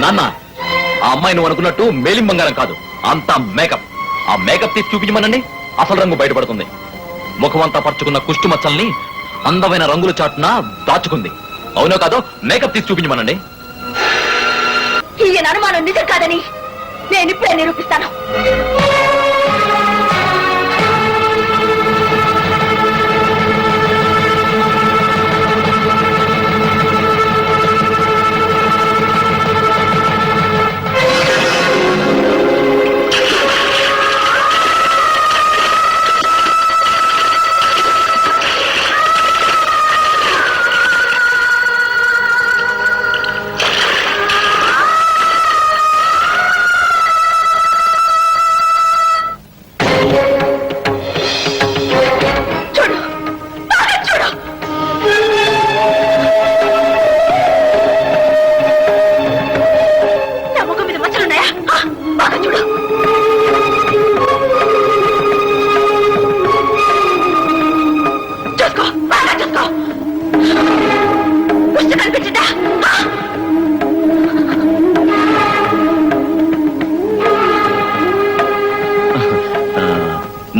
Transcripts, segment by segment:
నాన్న ఆ అమ్మాయి నువ్వు అనుకున్నట్టు మేలిం బంగారం కాదు. అంతా మేకప్. ఆ మేకప్ తీసి చూపించమనండి. అసలు రంగు బయటపడుతుంది. ముఖమంతా పరుచుకున్న కుష్టు మచ్చల్ని అందమైన రంగుల చాటున దాచుకుంది. అవునో కాదో మేకప్ తీసి చూపించమనండి. ఈయన అనుమానం నిజం కాదని నేను ఇప్పుడే నిరూపిస్తాను.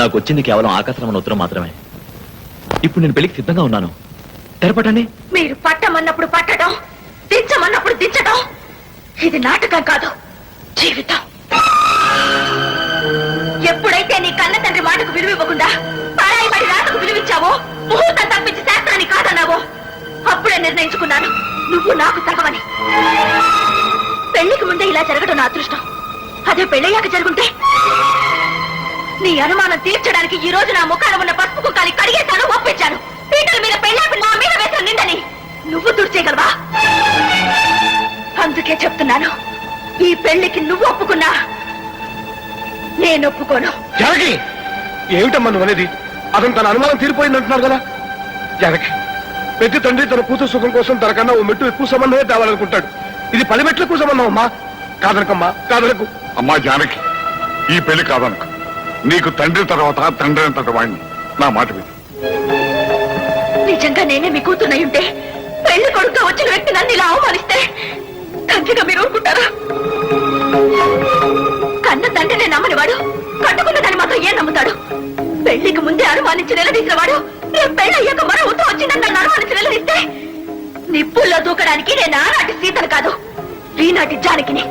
నాకు వచ్చింది కేవలం ఆకాశరమణ ఉత్తరం మాత్రమే. ఇప్పుడు నేను పెళ్ళికి సిద్ధంగా ఉన్నాను. తెరపటండి మీరు పట్టమన్నప్పుడు పట్టడం దించమన్నప్పుడు దించడం ఇది నాటకం కాదు జీవితం. ఎప్పుడైతే నీ కన్న తండ్రి మాటకు విలువ ఇవ్వకుండా పరాయి పడి రాతకు విలువిచ్చావో ముహూర్తం తప్పించి శాస్త్రాన్ని కాదన్నావో అప్పుడే నిర్ణయించుకున్నాను. నువ్వు నాకు తగవని. పెళ్ళికి ముందే ఇలా జరగడం నా అదృష్టం. అదే పెళ్ళయ్యాక జరుగుంటే నీ అనుమానం తీర్చడానికి ఈ రోజు నా ముఖాన ఉన్న పసుపు కుక్కని కడిగేశాను ఒప్పించాను. పీటల మీద పెళ్ళాపి నా మీద వేసిన నిందని నువ్వు తుడిచేయగలవా? అందుకే చెప్తున్నాను ఈ పెళ్ళికి నువ్వు ఒప్పుకున్నా నేను ఒప్పుకోను. జనకి ఏమిటమ్మా నువ్వు అనేది? అతను తన అనుమానం తీరిపోయింది అంటున్నారు కదా? జనకి ప్రతి తండ్రి తన కూతురు సుఖం కోసం తనకన్నా ఓ మెట్టు ఎక్కువ సంబంధమే తేవాలనుకుంటాడు. ఇది పది మెట్లు ఎక్కువ సంబంధం అమ్మా. కాదనకమ్మా కాదనకు. అమ్మా జానకి ఈ పెళ్ళి కాదనకు. నీకు తండ్రి తర్వాత తండ్రి అంతటి వాడిని. నా మాట విని. నిజంగా నేనే మీ కూతున్నై ఉంటే పెళ్ళి కొడుకు వచ్చిన వ్యక్తి నన్ను ఇలా అవమానిస్తే కంచిగా మీరు ఊరుకుంటారా? కన్న తండ్రినే నమ్మని వాడు కట్టుకున్న దాన్ని మాత్రం ఏం నమ్ముతాడు? పెళ్ళికి ముందే అనుమానించి నిలదీసిన వాడు రేపు పెళ్ళి అయ్యాక మరో ఉత్తరం వచ్చిందని నన్ను అనుమానించి నిలదీస్తే నిప్పుల్లో దూకడానికి నేను ఆనాటి సీతను కాదు ఈనాటి జానకిని.